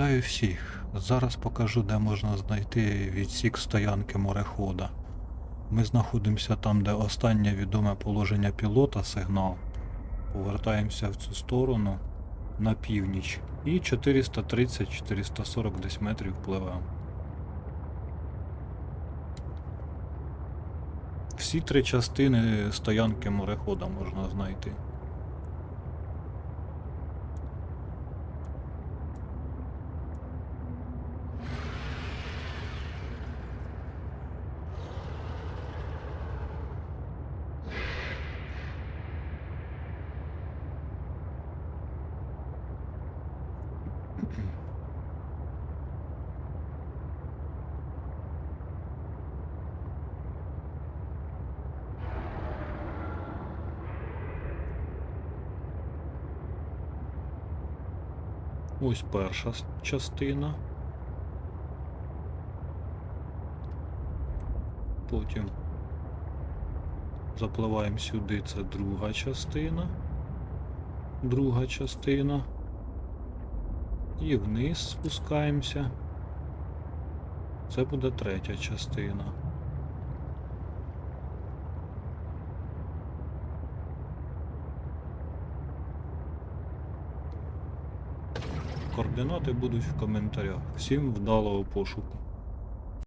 Вітаю всіх. Зараз покажу, де можна знайти відсік стоянки морехода. Ми знаходимося там, де останнє відоме положення пілота сигнал. Повертаємося в цю сторону на північ. І 430-440 десь метрів пливемо. Всі три частини стоянки морехода можна знайти. Ось перша частина. Потім запливаємо сюди, це друга частина. Друга частина. І вниз спускаємося. Це буде третя частина. Координати будуть в коментарях. Всім вдалого пошуку.